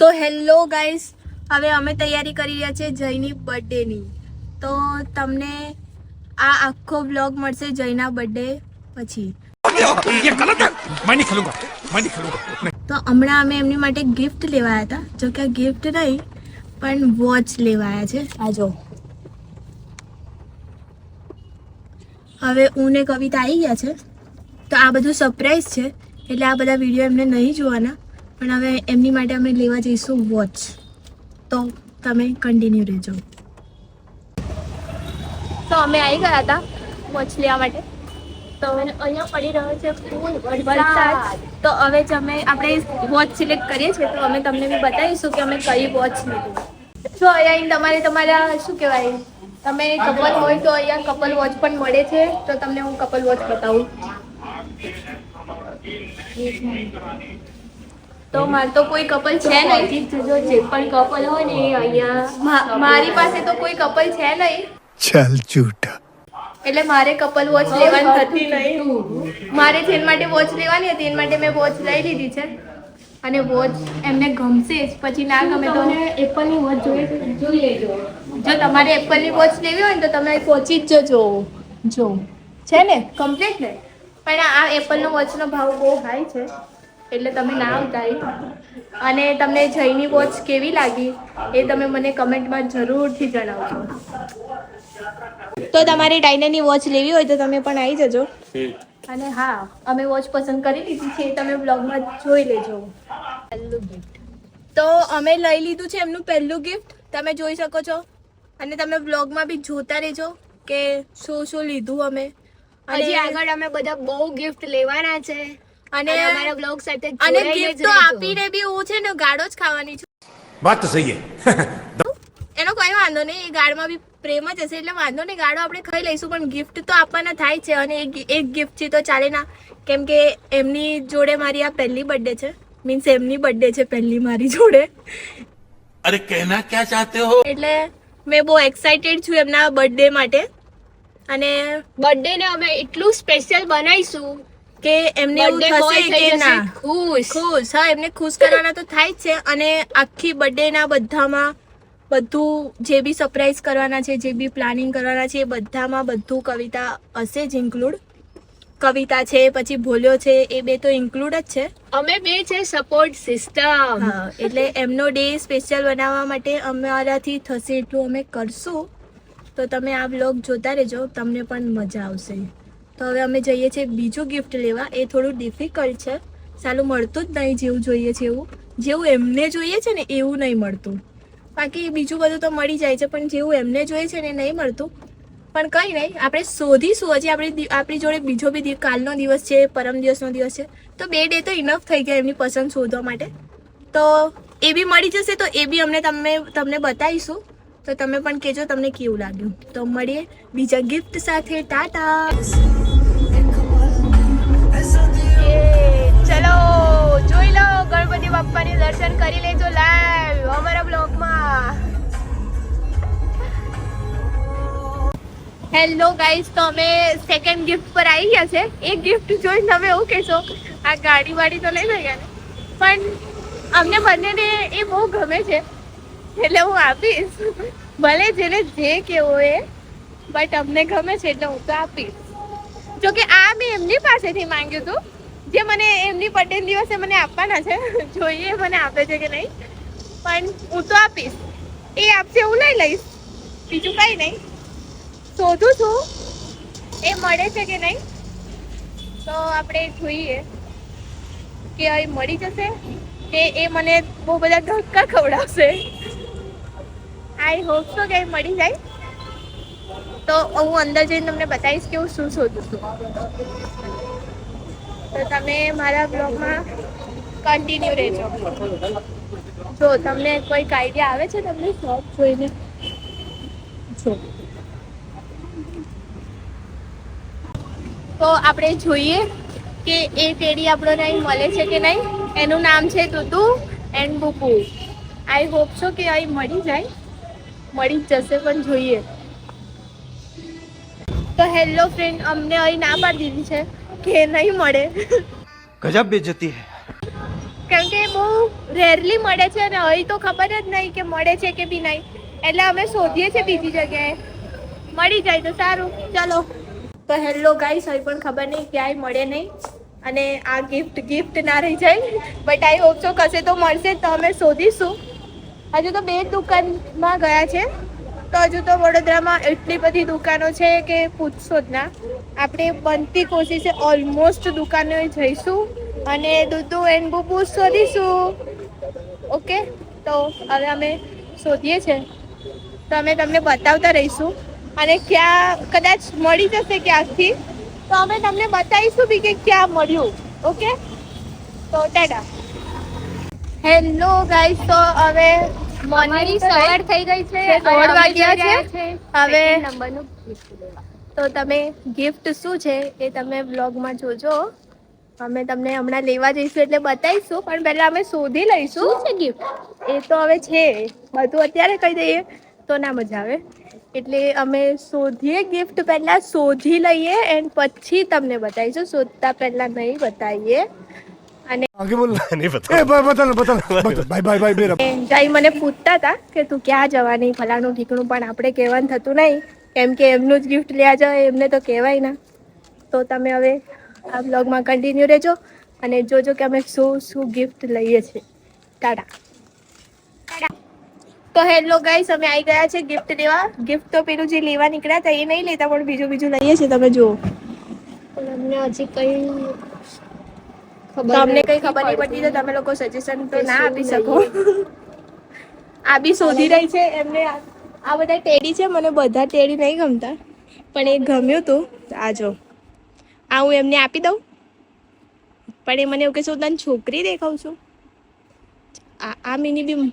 તો hello guys હવે અમે તૈયારી કરી રહ્યા છીએ જયની બર્થડેની. તો તમને આ આખો બ્લોગ મળશે જયના બર્થડે પછી. તો હમણાં અમે એમની માટે ગિફ્ટ લેવાયા હતા. જો કે ગિફ્ટ નહીં પણ વોચ લેવાયા છે. આ જો. હવે હું કવિતા આવી ગયા છે. તો આ બધું સરપ્રાઈઝ છે. એટલે આ બધા વીડિયો એમને નહીં જોવાના. પણ હવે એમની માટે અમે લેવા જઈશું વોચ તો તમે કન્ટિન્યુ રહેજો. તો અમે આવી ગયા હતા વોચ લેવા માટે. તો અહીંયા પડી રહ્યો છે ફૂલ વરસાદ તો હવે જ અમે આપણે વોચ સિલેક્ટ કરીએ છીએ તો અમે તમને બી બતાવીશું કે અમે કઈ વોચ લીધી. જો અહીંયા તમારે તમારા શું કહેવાય તમે કપલ હોય તો અહીંયા કપલ વોચ પણ મળે છે. તો તમને હું કપલ વોચ બતાવું. તો મારે તો કોઈ કપલ છે નહીં. જો જે પણ કપલ હોય અહીંયા મારી પાસે તો કોઈ કપલ છે નહીં. ચાલ જૂઠા. એટલે મારે કપલ વોચ લેવાની હતી નહીં. મારે જેન માટે વોચ લેવાની હતી એના માટે મેં વોચ લઈ લીધી છે. અને વોચ એમને ગમશે જ. પછી ના ગમે તો એપલની વોચ જોઈ લેજો. જો તમારે એપલની વોચ લેવી હોય ને તો તમે પહોંચી જ જજો. જો. છે ને? કમ્પ્લીટ ને? પણ આ એપલનો વોચનો ભાવ બહુ હાઈ છે. એટલે તમે ના આવતા અને તમને જયની વોચ કેવી લાગી એ તમે મને કમેન્ટમાં જરૂરથી જણાવજો. તો તમારે ડાયનાની વોચ લેવી હોય તો તમે પણ આવી જજો. અને હા અમે વોચ પસંદ કરી લીધી છે તમે બ્લોગમાં જોઈ લેજો. પહેલું ગિફ્ટ તો અમે લઈ લીધું છે એમનું પહેલું ગિફ્ટ તમે જોઈ શકો છો. અને તમે બ્લોગમાં બી જોતા રહેજો કે શું શું લીધું અમે. હજી આગળ અમે બધા બહુ ગિફ્ટ લેવાના છે. અને અમારા બ્લોગ સાથે અને ગિફ્ટ તો આપીને બી હું છે ને ગાડો જ ખાવાની છું. વાત તો સહી એનો કોઈ વાંધો નહીં એ ગાડમાં બી પ્રેમ જ હશે એટલે વાંધો નહીં ગાડો આપણે ખાઈ લઈશું પણ ગિફ્ટ તો આપવાના થાય છે અને એક ગિફ્ટ છે તો ચાલે ના. કેમ કે એમની જોડે મારી આ પહેલી બર્થડે છે મીન્સ એમની બર્થડે છે પહેલી મારી જોડે. અરે કહેના ક્યાં ચાહતે હો? એટલે મેં બહુ એક્સાઇટેડ છું એમના બર્થડે માટે. અને બર્થડે ને અમે એટલું સ્પેશિયલ બનાવીશું કે એમને એવું થશે કે ના. ખુશ. ખુશ. હા એમને ખુશ કરવાના તો થાય જ છે. અને આખી બર્થડે ના બધામાં બધું જે બી સરપ્રાઈઝ કરવાના છે જે બી પ્લાનિંગ કરવાના છે એ બધામાં બધું કવિતા હશે જ ઇન્ક્લુડ કવિતા છે પછી ભોલ્યો છે એ બે તો ઇન્ક્લુડ જ છે. અમે બે છે સપોર્ટ સિસ્ટમ એટલે એમનો ડે સ્પેશિયલ બનાવવા માટે અમારાથી થશે એટલું અમે કરશું. તો તમે આ બ્લોગ જોતા રહેજો. તમને પણ મજા આવશે. તો હવે અમે જઈએ છીએ. બીજું ગિફ્ટ લેવા. એ થોડું ડિફિકલ્ટ છે. સાલું મળતું જ નહીં જેવું જોઈએ છે એવું. જેવું એમને જોઈએ છે ને, એવું નહીં મળતું. બાકી બીજું બધું તો મળી જાય છે, પણ જેવું એમને જોઈએ છે ને નહીં મળતું. પણ કંઈ નહીં, આપણે શોધીશું. હજી આપણી આપણી જોડે બીજો બી કાલનો દિવસ છે, પરમ દિવસનો દિવસ છે. તો બે ડે તો ઇનફ થઈ ગયા એમની પસંદ શોધવા માટે. તો એ બી મળી જશે, તો એ બી અમને તમને તમને બતાવીશું. તો તમે પણ કહેજો તમને કેવું લાગ્યું? તો મળીએ બીજા ગિફ્ટ સાથે. ટાટા! ચલો જોઈ લો ગણપતિ બાપ્પાની દર્શન કરી લેજો લાઈવ અમારા બ્લોગમાં હેલો ગાઈઝ તો અમે સેકન્ડ ગિફ્ટ પર આવી ગયા છે. એક ગિફ્ટ જોઈને તમે એવું કહેશો આ ગાડી વાડી તો લઈ ગયા પણ અમને બંનેને એ બહુ ગમે છે. એટલે હું આપીશ. ભલે જેને જે કેવો એ બટ અમને ગમે છે એટલે હું તો આપીશ. જો કે આ મેં એમની પાસેથી માંગ્યું હતું જે મને એમની પટેલ દિવસે મને આપવાના છે. જોઈએ મને આપે છે કે નહીં. પણ હું તો આપીશ. એ આપશે હું લઈ લઈશ. બીજું કંઈ નહીં. શોધું છું. એ મળે છે કે નહીં? તો આપણે જોઈએ કે મળી જશે કે એ મને બહુ બધા ધક્કા ખવડાવશે. આઈ હોપ સો કે મળી જાય. તો હું અંદર જઈને તમને બતાવીશ કે હું શું શોધું છું. તો તમે મારા બ્લોગમાં કન્ટિન્યુ રહેજો. જો તમને કોઈક આઈડિયા આવે છે, તમને શોપ જોઈને જો. તો આપણે જોઈએ કે એ ટેડી આપણને અહીં મળે છે કે નહીં? એનું નામ છે દુદુ એન્ડ બુપુ આઈ હોપ છો કે અહીં મળી જાય. મળી જશે પણ જોઈએ. તો હેલો ફ્રેન્ડ અમને અહીં ના પાડી દીધી છે કે નહીં મળે. ગજબ બેજતી હે. કેમ કે બહુ રેરલી મળે છે અને અહીં તો ખબર જ નહીં કે મળે છે કે બી નહીં. એટલે અમે શોધીએ છીએ બીજી જગ્યાએ. મળી જાય તો સારું. ચાલો. તો હેલો ગાઈસ અહીં પણ ખબર નહીં ક્યાંય મળે નહીં. અને આ ગિફ્ટ ગિફ્ટ ના રહી જાય. બટ આઈ હોપ સો કશે તો મળશે તો અમે શોધીશું. હજુ તો બે દુકાનમાં ગયા છે. તો હજુ તો વડોદરામાં એટલી બધી દુકાનો છે કે પૂછશો જ ના. આપણે બનતી કોશિશે ઓલમોસ્ટ દુકાને જઈશું અને દૂધુ એન્ડ બુબુ શોધીશું. ઓકે તો હવે અમે શોધીએ છીએ તો અમે તમને બતાવતા રહીશું. અને ક્યાં કદાચ મળી જશે ક્યાંકથી. તો અમે તમને બતાવીશું બી કે ક્યાં મળ્યું. ઓકે તો ટાટા. હેલો ગાઈસ તો હવે મોર્નિંગ સવાર થઈ ગઈ છે દોઢ વાગ્યા છે. હવે-. તો તમે ગિફ્ટ શું છે એ તમે બ્લોગમાં જોજો. અમે તમને હમણાં લેવા જઈશું એટલે બતાવીશું પણ પહેલા અમે શોધી લઈશું. શું છે ગિફ્ટ એ તો હવે છે બધું અત્યારે કહી દઈએ તો ના મજા આવે. એટલે અમે શોધીએ ગિફ્ટ પહેલાં શોધી લઈએ એન્ડ પછી તમને બતાવીશું. શોધતા પહેલાં નહીં બતાવીએ. અને आगे बोलना नहीं पता ए, बता बता बाय बाय बाय मेरा જઈ મને પૂછતા હતા કે તું ક્યાં જવાની ફલાણું ઠીકણું પણ આપણે કહેવાનું થતું નહીં કેમ કે એમનું જ ગિફ્ટ લેવા જાય એમને તો કહેવાય ના તો તમે હવે આ બ્લોગમાં કન્ટિન્યુ રહેજો અને જોજો કે અમે શું શું ગિફ્ટ લઈએ છીએ ટાટા તો હેલો ગાઈસ અમે આવી ગયા છે ગિફ્ટ લેવા ગિફ્ટ તો પેલું જે લેવા નીકળ્યા હતા એ નહીં લેતા પણ બીજું બીજું લઈએ છીએ તમે જુઓ પણ અમને હજી કઈ તમને કઈ ખબર નહીં પડતી તો તમે લોકો સજેશન તો ના આપી શકો. આ બી શોધી રહી છે એમને આ બધા ટેડી છે મને બધા ટેડી નહીં ગમતા. પણ એ ગમ્યું હતું આ જો. આ હું એમને આપી દઉં. પણ એ મને એવું કે શું તને છોકરી દેખાઉં છું? આ આ મિની બી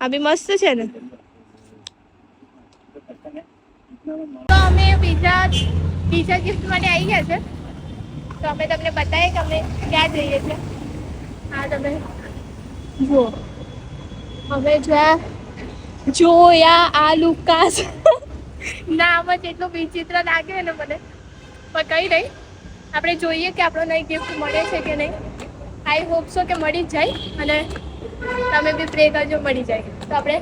આ બી મસ્ત છે ને. તો અમે બીજા બીજા ગિફ્ટ માટે આવી ગયા છે. તો અમે તમને બતાવીએ કે અમે ક્યાં જઈએ છીએ. હા, તમે જુઓ. અમે જોયા જોયા આ લુકાસ. નામ જ એટલું વિચિત્ર લાગે ને મને. પણ કંઈ નહીં. આપણે જોઈએ કે આપણો નહીં ગિફ્ટ મળે છે કે નહીં. આઈ હોપ સો કે મળી જાય અને તમે બી પ્રે કરજો મળી જાય. તો આપણે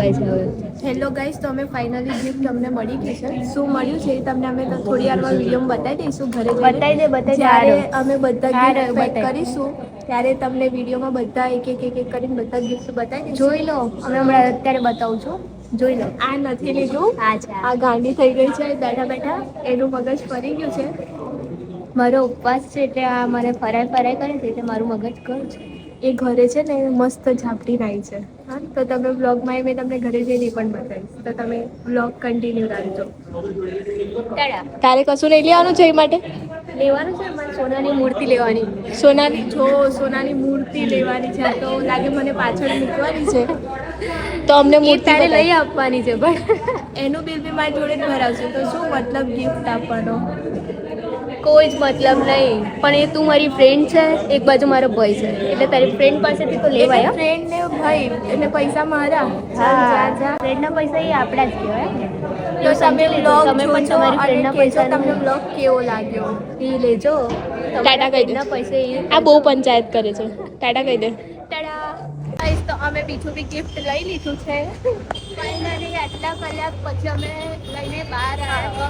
હેલો ગાઈસ તો અમે ફાઇનલી ગિફ્ટ અમને મળી ગઈ છે. શું મળ્યું છે એ તમને અમે તો થોડી વારમાં વિડીયોમાં બતાવી દઈશું ઘરે બતાવી દે, બતાવી જ્યારે અમે બધા ગિફ્ટ પેક કરીશું ત્યારે તમને વિડીયોમાં બધા એક એક એક કરીને બધા ગિફ્ટ બતાવી જોઈ લો. અમે હમણાં અત્યારે બતાવું છું. જોઈ લો. આ નથી લીધું. આ ગાંડી થઈ ગઈ છે બેઠા બેઠા. એનું મગજ ફરી ગયું છે. મારો ઉપવાસ છે એટલે આ મને ફરાય ફરાય કરે છે એટલે મારું મગજ કર છે. એ ઘરે છે ને મસ્ત ઝાપટી નાઈ છે. હા તો તમે બ્લોગમાં મેં તમને ઘરે જઈને પણ બતાવીશ. તો તમે બ્લોગ કન્ટિન્યુ રાખજો. તારે કશું નહીં લેવાનું છે એ માટે? લેવાનું છે મારે સોનાની મૂર્તિ લેવાની. સોનાની? જો સોનાની મૂર્તિ લેવાની છે તો લાગે મને પાછળ મૂકવાની છે. તો અમને મૂર્તિ તારે લઈ આપવાની છે પણ એનું બિલ બી મારી જોડે જ ભરાવશે. તો શું મતલબ ગિફ્ટ આપવાનો? કોઈ જ મતલબ નહીં. પણ એ તું મારી ફ્રેન્ડ છે એક બાજુ મારો ભાઈ છે. એટલે તારી ફ્રેન્ડ પાસેથી તો લેવાય? ફ્રેન્ડ ને ભાઈ એટલે પૈસા મારા. હા. ફ્રેન્ડના પૈસા એ આપણા જ કહેવાય. તો તમે બ્લોગ તમે પણ તમારી ફ્રેન્ડના પૈસા તમને બ્લોગ કેવો લાગ્યો. એ લેજો. ટાટા કહી દે. ના પૈસા એ આ બહુ પંચાયત કરે છે. ટાટા કહી દે. ટાટા. ગાઈસ તો અમે બીજું બી ગિફ્ટ લઈ લીધું છે. ફાઇનલી આટલા કલાક પછી અમે લઈને બહાર આવ્યા.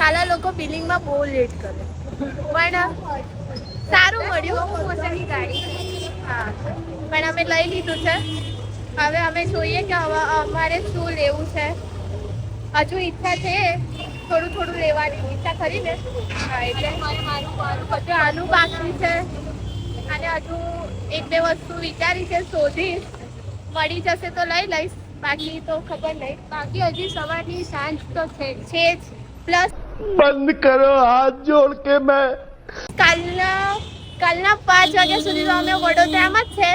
સાલા લોકો બિલિંગમાં બહુ લેટ કરે. પણ સારું મળ્યું પોતાની ગાડી. હા. પણ અમે લઈ લીધું છે. હવે અમે જોઈએ કે અમારે શું લેવું છે. હજુ ઈચ્છા છે, થોડું થોડું લેવાની. ઈચ્છા ખરી ને? એટલે. હજુ આનું બાકી છે. અને હજુ એક બે વસ્તુ વિચારી છે શોધીશ મળી જશે તો લઈ લઈશ. બાકી તો ખબર નહીં. બાકી હજી સવારની સાંજ તો છે જ. પ્લસ બંધ કરો, હાથ જોડ કે મેં. કાલના કાલના પાંચ વાગ્યા સુધી તો અમે વડોદરામાં જ છે.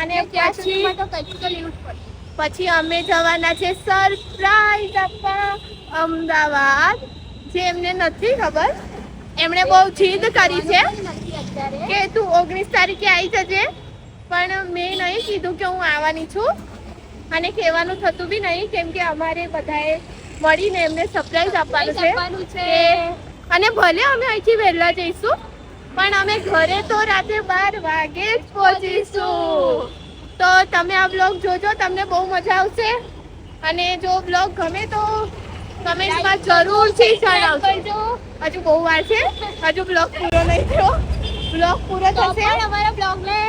અને પછી પછી અમે જવાના છે સરપ્રાઈઝ આપવા, અમદાવાદ. જે એમને નથી ખબર. એમણે બહુ જીદ કરી છે કે તું ઓગણીસ તારીખે આવી જજે. પણ મેં નહીં કીધું કે હું આવવાની છું. અને કહેવાનું થતું બી નહીં, કેમ કે અમારે બધાએ મળીને એમને સરપ્રાઈઝ આપવાનું છે. અને ભલે અમે અહીંથી વહેલા જઈશું પણ અમે ઘરે તો રાતે બાર વાગે જ પહોંચીશું. તો તમે આ બ્લોગ જોજો તમને બહુ મજા આવશે. અને જો બ્લોગ ગમે તો કમેન્ટમાં જરૂરથી જણાવજો. હજુ બહુ વાર છે. હજુ બ્લોગ પૂરો નહીં થયો. બ્લોગ પૂરો થશે. અમારા બ્લોગને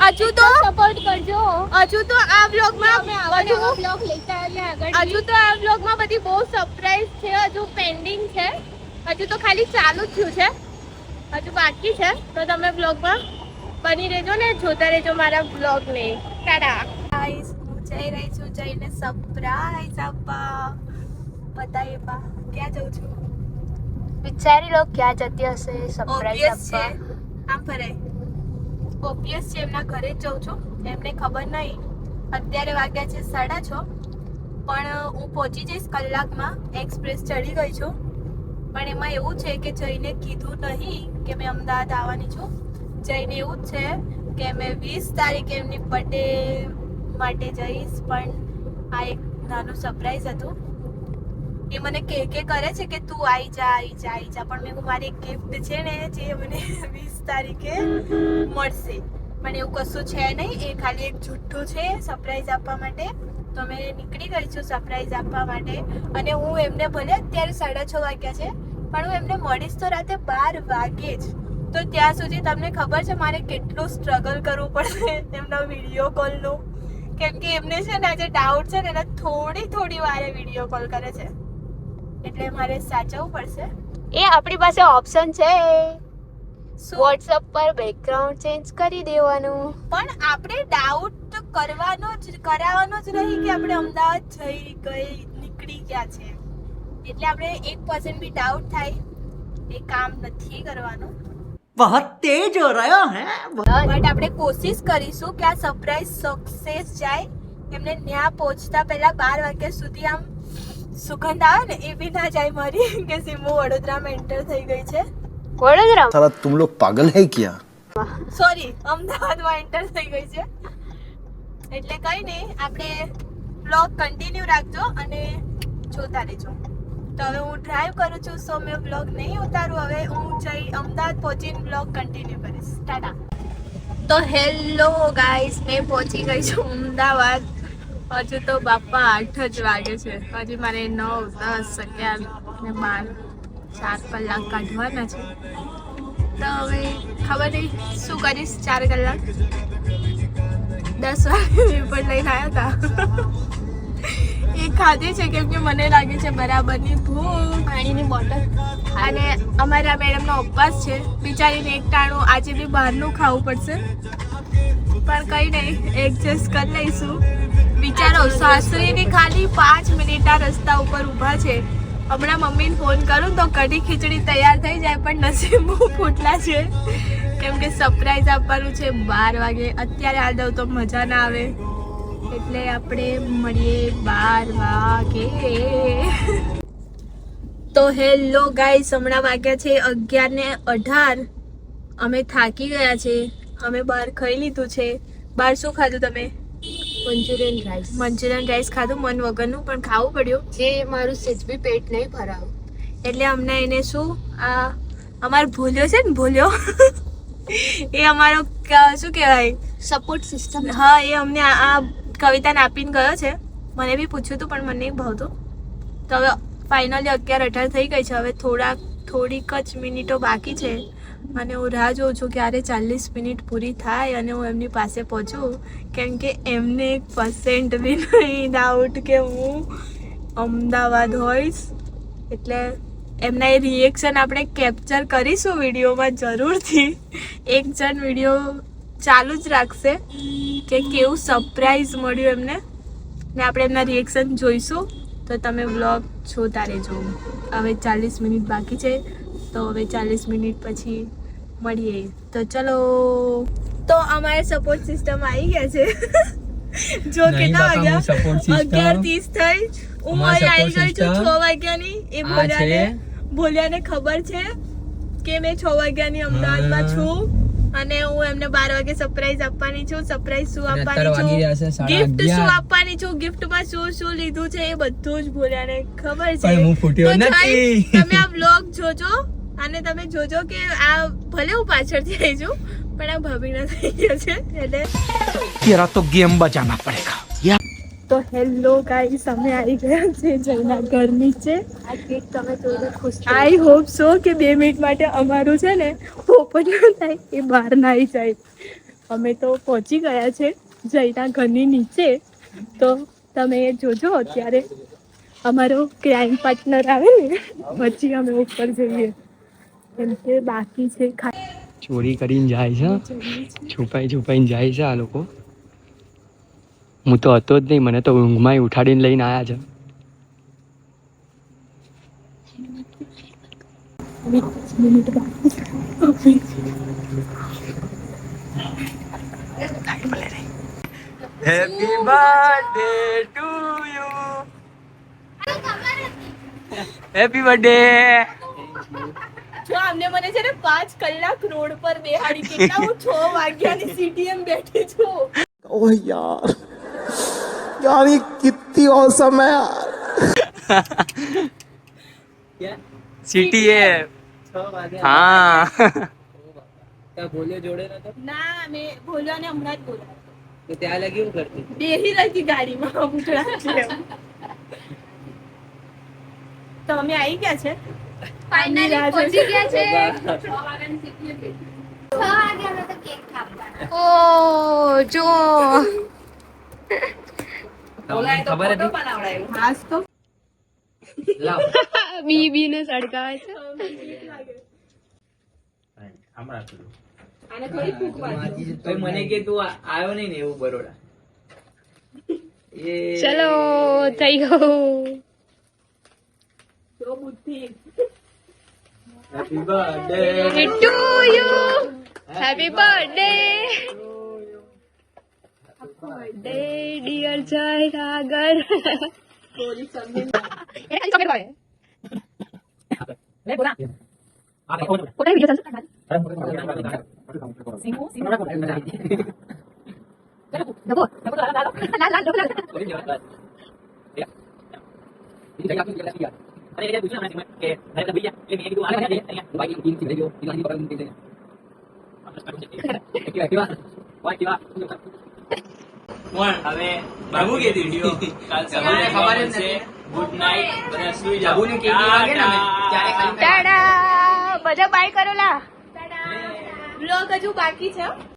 હજુ તો સપોર્ટ કરજો. હજુ તો આ વ્લોગમાં અમે આવા હજુ લેતા આવીએ આગળ હજુ તો આ વ્લોગમાં બધી બહુ સરપ્રાઈઝ છે હજુ પેન્ડિંગ છે. હજુ તો ખાલી ચાલુ જ થયું છે. હજુ બાકી છે. તો તમે વ્લોગમાં બની રહેજો ને જોતા રહેજો મારા વ્લોગને ટાટા ગાઈસ હું જઈ રહી છું જઈને સરપ્રાઈઝ આપવા. બતાવીએ બા ક્યાં જઉં છું? વિચારી લો ક્યાં જતી હશે સરપ્રાઈઝ છે આપવા? આમ ફરાય ઓબ્વિયસ છે, એમના ઘરે જઉં છું. એમને ખબર નહીં. અત્યારે વાગ્યા છે સાડા છ. પણ હું પહોંચી જઈશ કલાકમાં. એક્સપ્રેસ ચડી ગઈ છું. પણ એમાં એવું છે કે જઈને કીધું નહીં કે મેં અમદાવાદ આવવાની છું. જઈને એવું જ છે કે મેં વીસ તારીખે એમની બર્થડે માટે જઈશ. પણ આ એક નાનું સરપ્રાઈઝ હતું. એ મને કે કે કરે છે કે તું આવી જા આવી જા આવી જા. પણ મેં કહું મારી એક ગિફ્ટ છે ને જે મને વીસ તારીખે મળશે. પણ એવું કશું છે નહીં. એ ખાલી એક જુઠ્ઠું છે સરપ્રાઈઝ આપવા માટે. તો અમે નીકળી ગઈ છું સરપ્રાઈઝ આપવા માટે. અને હું એમને ભલે અત્યારે સાડા છ વાગ્યા છે, પણ હું એમને મળીશ તો રાતે બાર વાગે જ. તો ત્યાં સુધી તમને ખબર છે મારે કેટલું સ્ટ્રગલ કરવું પડશે એમના વીડિયો કોલનું કેમ કે એમને છે ને આજે ડાઉટ છે ને એના થોડી થોડી વારે વીડિયો કોલ કરે છે. એટલે મારે સાચવવું પડશે? એ આપણી પાસે ઓપ્શન છે. વોટ્સઅપ પર બેકગ્રાઉન્ડ ચેન્જ કરી દેવાનું. પણ આપણે ડાઉટ કરવાનો જ કરાવવાનો જ નહીં કે આપણે અમદાવાદ જઈ ગઈ નીકળી ગયા છે. એટલે આપણે એક પર્સન્ટ બી ડાઉટ થાય. એ કામ નથી કરવાનું. બહુત તેજ હો રહ્યો હે. બટ આપણે કોશિશ કરીશું કે આ સરપ્રાઈઝ સક્સેસ જાય. એમને ન્યા પહોંચતા પહેલા બાર વાગ્યા સુધી આમ સુગંધ આવે ને એ બી ના જાય મારી કે સિમુ વડોદરામાં એન્ટર થઈ ગઈ છે. વડોદરા સાલા તુમ લોગ પાગલ હે ક્યા? સોરી અમદાવાદમાં એન્ટર થઈ ગઈ છે. એટલે કઈ નહીં આપણે બ્લોગ કન્ટિન્યુ રાખજો અને જોતા રહેજો. તો હવે હું ડ્રાઈવ કરું છું સો મેં બ્લોગ નહીં ઉતારું. હવે હું જઈ અમદાવાદ પહોંચીને બ્લોગ કન્ટિન્યુ કરીશ. ટાટા તો હેલો ગાઈસ મેં પહોંચી ગઈ છું અમદાવાદ. હજુ તો બાપા આઠ જ વાગે છે. હજી મારે નવ દસ અગિયાર ને બાર ચાર કલાક કાઢવાના છે. તો હવે ખબર નહીં શું કરીશ? ચાર કલાક? દસ વાગે પણ લઈને આવ્યા હતા એ ખાધી છે કેમ કે મને લાગે છે બરાબરની ભૂખ. પાણીની બોટલ અને અમારા મેડમનો ઉપવાસ છે. બિચારીને એક ટાણું આજે બી બહારનું ખાવું પડશે. પણ કઈ નહીં એડજસ્ટ કરી લઈશું. વિચારો સાસરીની ખાલી પાંચ મિનિટ આ રસ્તા ઉપર ઊભા છે. હમણાં મમ્મીને ફોન કરું તો કઢી ખીચડી તૈયાર થઈ જાય, પણ નસીબ ફૂટલા છે. કેમ કે સરપ્રાઈઝ આપવાનું છે બાર વાગે. અત્યારે આ દઉં તો મજા ના આવે. એટલે આપણે મળીએ બાર વાગે. તો હેલો ગાઈસ હમણાં વાગ્યા છે અગિયાર ને અઢાર. અમે થાકી ગયા છે અમે બહાર ખાઈ લીધું છે. બહાર શું ખાધું તમે? Manchurian rice. મંચુરિયન રાઈસ ખાધું મન વગરનું પણ ખાવું પડ્યું. જે મારું સેજ બી પેટ નહીં ભરાવું એટલે અમને એને શું આ અમારો ભૂલ્યો છે ને ભૂલ્યો. એ અમારો શું કહેવાય? સપોર્ટ સિસ્ટમ હા એ અમને આ આ કવિતાને આપીને ગયો છે. મને બી પૂછ્યું હતું પણ મને નહીં ભાવતું. તો હવે ફાઇનલી અગિયાર અઢાર થઈ ગઈ છે. હવે થોડાક થોડીક જ મિનિટો બાકી છે. અને હું રાહ જોઉં છું ક્યારે ચાલીસ મિનિટ પૂરી થાય અને હું એમની પાસે પહોંચું, કેમ કે એમને એક પર્સન્ટ બી નહીં ડાઉટ કે હું અમદાવાદ હોઈશ. એટલે એમના એ રિએક્શન આપણે કેપ્ચર કરીશું વિડીયોમાં જરૂરથી. એક જણ વીડિયો ચાલુ જ રાખશે કે કેવું સરપ્રાઈઝ મળ્યું એમને. ને આપણે એમના રિએક્શન જોઈશું. તો તમે બ્લોગ જોતા રહેજો હવે ચાલીસ મિનિટ બાકી છે. તો હવે ચાલીસ મિનિટ પછી મળીએ. તો ચલો. તો અમારે સપોર્ટ સિસ્ટમ આવી ગયા છે. જો કેટલા વાગ્યા. અગિયાર ત્રીસ થઈ. ઉમર આવી ગઈ છું છ વાગ્યાની. એ ભોલ્યાને ભોલ્યાને ખબર છે કે મેં છ વાગ્યાની અમદાવાદમાં છું અને હું એમને બાર વાગે સરપ્રાઈઝ આપવાની છું. સરપ્રાઈઝ શું આપવાની છે? ગિફ્ટ શું આપવાની છું? ગિફ્ટમાં શું શું લીધું છે? એ બધું જ ભોલ્યાને ખબર છે. તો તમે આ બ્લોગ જોજો. અને તમે જોજો કે આ ભલે હું પાછળથી આવી છું પણ આ ભાભીના થઈ ગયા છે એટલે તેરા તો ગેમ બજાના પડેગા તો હેલો ગાઈસ અમે આવી ગયા છે જયના ઘર નીચે. આ કેક તમે જોઈને ખુશ આઈ હોપ સો કે બે મિનિટ માટે અમારું છે ને ઓપન ન થાય એ બહાર ના આવી જાય. અમે તો પહોંચી ગયા છે જયના ઘરની નીચે. તો તમે જોજો અત્યારે અમારો ક્રાઇમ પાર્ટનર આવે ને પછી અમે ઉપર જઈએ. કેમ કે બાકી છે ચોરી કરીને જાય છે છુપાઈ છુપાઈને જાય છે આ લોકો. હું તો હતો જ નહીં મને તો ઊંઘમાં ઉઠાડીને લઈને આવ્યા છે. Happy birthday to you happy birthday જો અમને મને છે ને પાંચ કલાક રોડ પર બેહાડી કેટલા હું છ વાગ્યાની સીટીએમ બેઠી છું ओह यार यार ये कितनी औसम है यार સિટી એ હા ના મેં બોલવા ને હમણાં જ બોલા તો ત્યાં લગી હું કરતી બેહી રહી ગાડીમાં ઉતરા છે તો અમે આવી ગયા છે ફાઇનલી પહોંચી ગયા છે. ઓ જો. ખબર હતી? હાસ તો. લાવ. બી બી ને છે ભાઈ મને કે તું આવ્યો નહીં ને એવું બરોડા. એ ચલો થઈ ગયું. Happy birthday to you. Happy birthday. Happy birthday, dear Jai Sagar. Sorry, something. ये कहीं चॉकलेट बारे। ले बोला। आप कौन हो? कोटा वीडियो चल सकता है। सिंगू सिंगू ना कोटा। देखो देखो देखो लाल लाल लाल लाल देखो लाल। ये जाइए आप ये जाइए। એને હવે બાબુ કે વિડિયો કાલ સવારે ખબર છે ગુડ નાઈટ બધા સુઈ જાઓ. બાબુને કે વાગે ને ત્યારે ખાલી ટાડા બધા બાય કરો લા બ્લોગ હજુ બાકી છે.